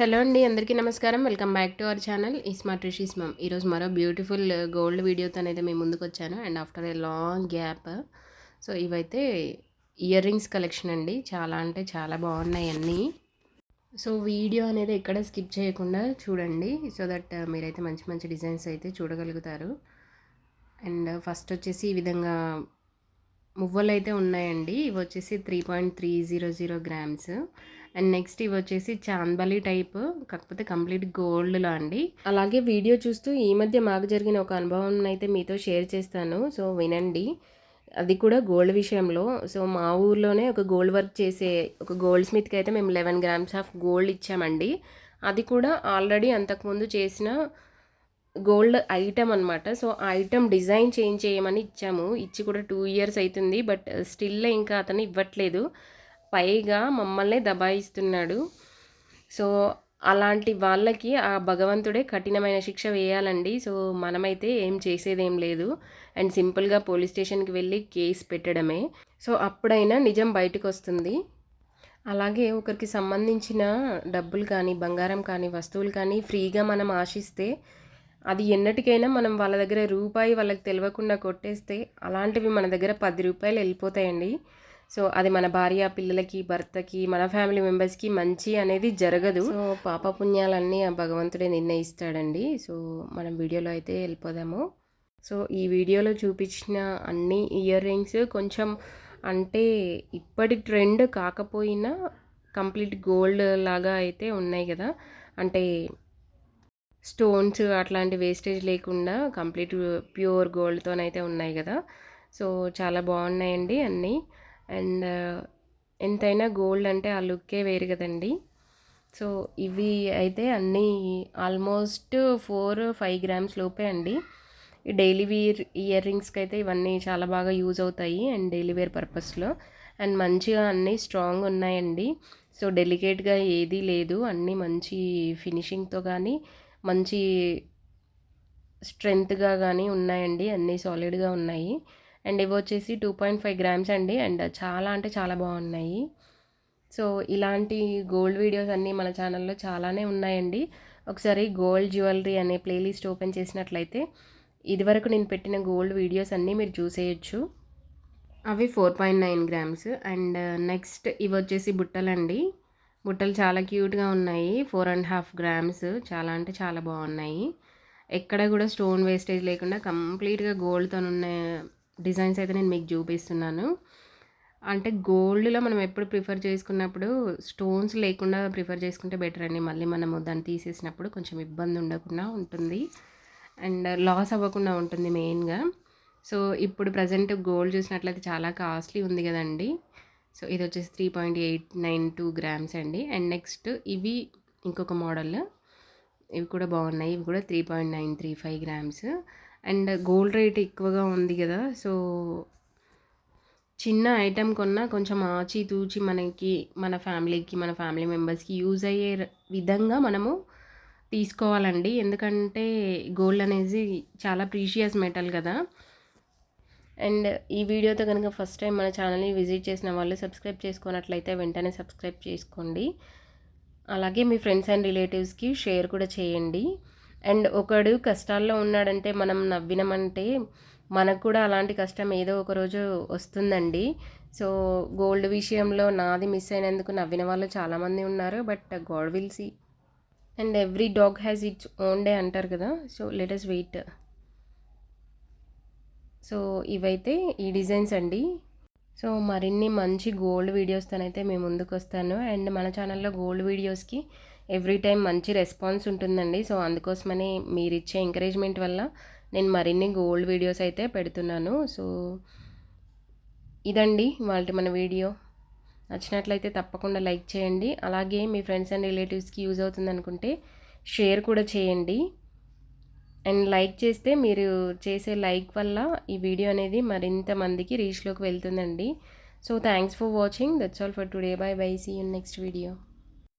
Hello అండి అందరికీ నమస్కారం. Welcome back to our channel. ఈ స్మార్ట్ రిషీస్ మమ్. ఈరోజు మరో బ్యూటిఫుల్ uh, గోల్డ్ వీడియోతో అయితే మేము ముందుకు వచ్చాను and after a long gap. So ఇవైతే ఇయర్ రింగ్స్ కలెక్షన్ అండి. చాలా అంటే చాలా బాగున్నాయి అన్నీ. సో వీడియో అనేది ఎక్కడ స్కిప్ చేయకుండా చూడండి. సో దట్ uh, మీరైతే మంచి మంచి డిజైన్స్ అయితే చూడగలుగుతారు. అండ్ ఫస్ట్ వచ్చేసి ఈ విధంగా మువ్వలు అయితే ఉన్నాయండి. ఇవి వచ్చేసి three point three zero zero grams. And next ఇవి వచ్చేసి చాందబలి టైప్ కాకపోతే కంప్లీట్ గోల్డ్లో అండి. అలాగే వీడియో చూస్తూ ఈ మధ్య మాకు జరిగిన ఒక అనుభవం అయితే మీతో షేర్ చేస్తాను. సో వినండి. అది కూడా గోల్డ్ విషయంలో. సో మా ఊర్లోనే ఒక గోల్డ్ వర్క్ చేసే ఒక గోల్డ్ స్మిత్కి అయితే మేము లెవెన్ గ్రామ్స్ ఆఫ్ గోల్డ్ ఇచ్చామండి. అది కూడా ఆల్రెడీ అంతకుముందు చేసిన గోల్డ్ ఐటమ్ అనమాట సో ఆ ఐటమ్ డిజైన్ చేంజ్ చేయమని ఇచ్చాము. ఇచ్చి కూడా టూ ఇయర్స్ అవుతుంది బట్ స్టిల్ ఇంకా అతను ఇవ్వట్లేదు. పైగా మమ్మల్ని దబాయిస్తున్నాడు. సో అలాంటి వాళ్ళకి ఆ భగవంతుడే కఠినమైన శిక్ష వేయాలండి. సో మనమైతే ఏం చేసేదేం లేదు. అండ్ సింపుల్గా పోలీస్ స్టేషన్కి వెళ్ళి కేసు పెట్టడమే. సో అప్పుడైనా నిజం బయటకు వస్తుంది అలాగే ఒకరికి సంబంధించిన డబ్బులు కానీ బంగారం కానీ వస్తువులు కానీ ఫ్రీగా మనం ఆశిస్తే అది ఎన్నటికైనా మనం వాళ్ళ దగ్గర రూపాయి వాళ్ళకి తెలియకుండా కొట్టేస్తే అలాంటివి మన దగ్గర పది రూపాయలు వెళ్ళిపోతాయండి. సో అది మన భార్య పిల్లలకి భర్తకి మన ఫ్యామిలీ మెంబర్స్కి మంచి అనేది జరగదు. సో పాప పుణ్యాలన్నీ ఆ భగవంతుడే నిర్ణయిస్తాడండి. సో మనం వీడియోలో అయితే వెళ్ళిపోదాము. సో ఈ వీడియోలో చూపించిన అన్ని ఇయర్ రింగ్స్ కొంచెం అంటే ఇప్పటి ట్రెండ్ కాకపోయినా కంప్లీట్ గోల్డ్ లాగా అయితే ఉన్నాయి కదా. అంటే స్టోన్స్ అట్లాంటి వేస్టేజ్ లేకుండా కంప్లీట్ ప్యూర్ గోల్డ్తోనైతే ఉన్నాయి కదా. సో చాలా బాగున్నాయండి అన్నీ. అండ్ ఎంతైనా గోల్డ్ అంటే ఆ లుక్కే వేరు కదండి. సో ఇవి అయితే అన్నీ ఆల్మోస్ట్ ఫోర్ ఫైవ్ గ్రామ్స్ లోపే అండి. ఈ డైలీ వేర్ ఇయర్ రింగ్స్కి అయితే ఇవన్నీ చాలా బాగా యూజ్ అవుతాయి అండ్ డైలీ వేర్ పర్పస్లో. అండ్ మంచిగా అన్నీ స్ట్రాంగ్ ఉన్నాయండి. సో డెలికేట్గా ఏదీ లేదు. అన్నీ మంచి ఫినిషింగ్తో కానీ మంచి స్ట్రెంత్గా కానీ ఉన్నాయండి. అన్నీ సాలిడ్గా ఉన్నాయి. అండ్ ఇవి వచ్చేసి టూ పాయింట్ ఫైవ్ గ్రామ్స్ అండి. అండ్ చాలా అంటే చాలా బాగున్నాయి. సో ఇలాంటి గోల్డ్ వీడియోస్ అన్నీ మన ఛానల్లో చాలానే ఉన్నాయండి. ఒకసారి గోల్డ్ జ్యువెలరీ అనే ప్లేలిస్ట్ ఓపెన్ చేసినట్లయితే ఇదివరకు నేను పెట్టిన గోల్డ్ వీడియోస్ అన్నీ మీరు చూసేయచ్చు. అవి four point nine grams. And next ఇవి వచ్చేసి బుట్టలండి. బుట్టలు చాలా క్యూట్గా ఉన్నాయి. Four and half grams. చాలా అంటే చాలా బాగున్నాయి. ఎక్కడ కూడా స్టోన్ వేస్టేజ్ లేకుండా కంప్లీట్గా గోల్డ్తో ఉన్న డిజైన్స్ అయితే నేను మీకు చూపిస్తున్నాను. అంటే గోల్డ్లో మనం ఎప్పుడు ప్రిఫర్ చేసుకున్నప్పుడు స్టోన్స్ లేకుండా ప్రిఫర్ చేసుకుంటే బెటర్ అండి. మళ్ళీ మనము దాన్ని తీసేసినప్పుడు కొంచెం ఇబ్బంది ఉండకుండా ఉంటుంది. అండ్ లాస్ అవ్వకుండా ఉంటుంది మెయిన్గా. సో ఇప్పుడు ప్రజెంట్ గోల్డ్ చూసినట్లయితే చాలా కాస్ట్లీ ఉంది కదండి. సో ఇది వచ్చేసి three point eight nine two grams అండి. అండ్ నెక్స్ట్ ఇవి ఇంకొక మోడల్. ఇవి కూడా బాగున్నాయి. ఇవి కూడా three point nine three five grams. And gold rate ఎక్కువగా ఉంది కదా సో చిన్న ఐటెం కొన్నా కొంచెం ఆచి తూచి మనకి మన ఫ్యామిలీకి మన ఫ్యామిలీ మెంబర్స్కి యూజ్ అయ్యే విధంగా మనము తీసుకోవాలండి. ఎందుకంటే గోల్డ్ అనేది చాలా ప్రీషియస్ మెటల్ కదా. అండ్ ఈ వీడియోతో కనుక ఫస్ట్ టైం మన ఛానల్ని విజిట్ చేసిన వాళ్ళు సబ్స్క్రైబ్ చేసుకున్నట్లయితే వెంటనే సబ్స్క్రైబ్ చేసుకోండి. అలాగే మీ ఫ్రెండ్స్ అండ్ రిలేటివ్స్కి షేర్ కూడా చేయండి. అండ్ ఒకడు కష్టాల్లో ఉన్నాడంటే మనం నవ్వినామంటే మనకు కూడా అలాంటి కష్టం ఏదో ఒక రోజు వస్తుందండి. సో గోల్డ్ విషయంలో నాది మిస్ అయినందుకు నవ్విన వాళ్ళు చాలామంది ఉన్నారు. But God will see. And every dog has its own day అంటారు కదా. So let's wait. సో ఇవైతే ఈ డిజైన్స్ అండి. సో మరిన్ని మంచి గోల్డ్ వీడియోస్తోనైతే మేము ముందుకు వస్తాను అండ్ మన ఛానల్లో గోల్డ్ వీడియోస్కి ఎవ్రీ టైం మంచి రెస్పాన్స్ ఉంటుందండి. సో అందుకోసమని మీరు ఇచ్చే ఎంకరేజ్మెంట్ వల్ల నేను మరిన్ని గోల్డ్ వీడియోస్ అయితే పెడుతున్నాను. సో ఇదండి వాళ్ళ మన వీడియో. నచ్చినట్లయితే తప్పకుండా లైక్ చేయండి. అలాగే మీ ఫ్రెండ్స్ అండ్ రిలేటివ్స్కి యూజ్ అవుతుంది అనుకుంటే షేర్ కూడా చేయండి. అండ్ లైక్ చేస్తే మీరు చేసే లైక్ వల్ల ఈ వీడియో అనేది మరింత మందికి రీచ్లోకి వెళ్తుందండి. So thanks for watching. That's all for today. Bye bye. See you next video.